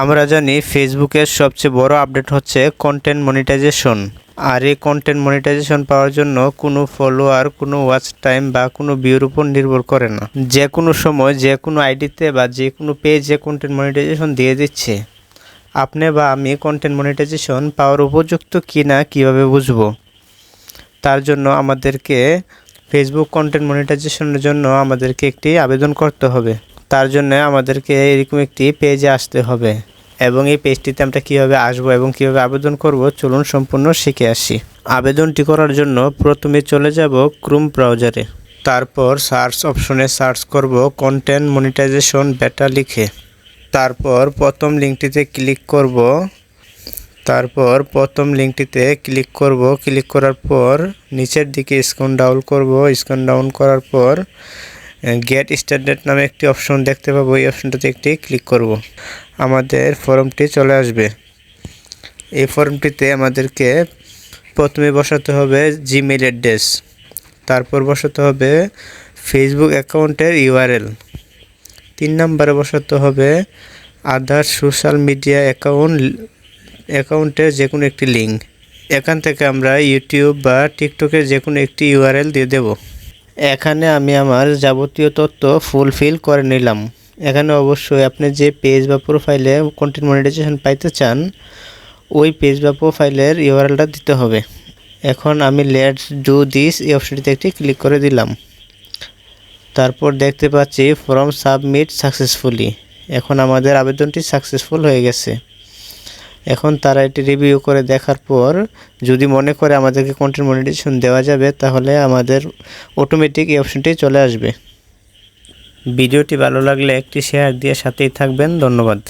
আমরা জানি ফেসবুকের সবচেয়ে বড় আপডেট হচ্ছে কন্টেন্ট মনিটাইজেশন আর এই কন্টেন্ট মনিটাইজেশন পাওয়ার জন্য কোনো ফলোয়ার কোনো ওয়াচ টাইম বা কোনো ভিউর উপর নির্ভর করে না। যে কোনো সময় যে কোনো আইডিতে বা যে কোনো পেজে কন্টেন্ট মনিটাইজেশন দিয়ে দিচ্ছে। আপনি বা আমি কন্টেন্ট মনিটাইজেশন পাওয়ার উপযুক্ত কি না কীভাবে বুঝব? তার জন্য আমাদেরকে ফেসবুক কন্টেন্ট মনিটাইজেশনের জন্য আমাদেরকে একটি আবেদন করতে হবে। তার জন্য আমাদেরকে এরকম একটি পেজে আসতে হবে। এবং এই পেজটিতে আমরা কীভাবে আসব এবং কীভাবে আবেদন করব, চলুন সম্পূর্ণ শিখে আসি। আবেদনটি করার জন্য প্রথমে চলে যাব ক্রোম ব্রাউজারে তারপর সার্চ অপশনে সার্চ করব কন্টেন্ট মনিটাইজেশন বেটা লিখে। তারপর প্রথম লিঙ্কটিতে ক্লিক করব। তারপর প্রথম লিঙ্কটিতে ক্লিক করব। ক্লিক করার পর নিচের দিকে স্ক্রল ডাউন করব। স্ক্রল ডাউন করার পর গেট স্ট্যান্ডার্ড নামে একটি অপশন দেখতে পাবো। এই অপশনটাতে একটি ক্লিক করব। আমাদের ফর্মটি চলে আসবে। এই ফর্মটিতে আমাদেরকে প্রথমে বসাতে হবে জিমেল অ্যাড্রেস তারপর বসাতে হবে ফেসবুক অ্যাকাউন্টের ইউআরএল তিন নম্বরে বসাতে হবে আদার সোশ্যাল মিডিয়া অ্যাকাউন্ট অ্যাকাউন্টের যে কোনো একটি লিঙ্ক এখান থেকে আমরা ইউটিউব বা টিকটকের যে কোনো একটি ইউআরএল দিয়ে দেব। এখানে আমি আমার যাবতীয় তথ্য ফুলফিল করে নিলাম। এখানে অবশ্যই আপনি যে পেজ বা প্রোফাইলে কন্টেন্ট মনিটাইজেশন পাইতে চান, ওই পেজ বা প্রোফাইলের ইউআরএলটা দিতে হবে। এখন আমি লেটস ডু দিস এই অপশনটিতে একটি ক্লিক করে দিলাম। তারপর দেখতে পাচ্ছি ফর্ম সাবমিট সাকসেসফুলি এখন আমাদের আবেদনটি সাকসেসফুল হয়ে গেছে। এখন তারা এটি রিভিউ করে দেখার পর যদি মনে করে আমাদেরকে কন্টেন্ট মনিটাইজেশন দেওয়া যাবে, তাহলে আমাদের অটোমেটিক এই অপশানটি চলে আসবে। ভিডিওটি ভালো লাগলে একটি শেয়ার দিয়ে সাথেই থাকবেন। ধন্যবাদ।